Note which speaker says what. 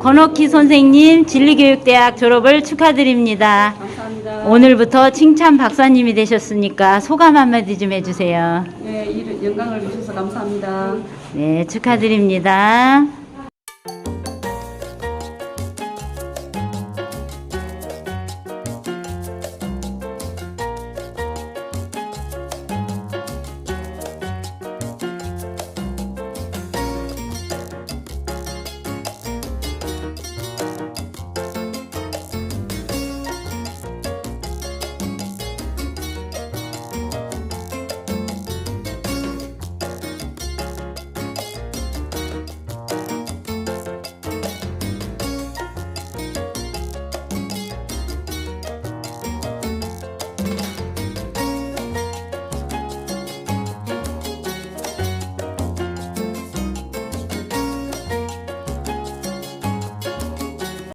Speaker 1: 권옥희 선생님 진리교육대학 졸업을 축하드립니다.
Speaker 2: 감사합니다.
Speaker 1: 오늘부터 칭찬 박사님이 되셨으니까 소감 한마디 좀 해주세요.
Speaker 2: 네, 이 영광을 주셔서 감사합니다.
Speaker 1: 네, 축하드립니다.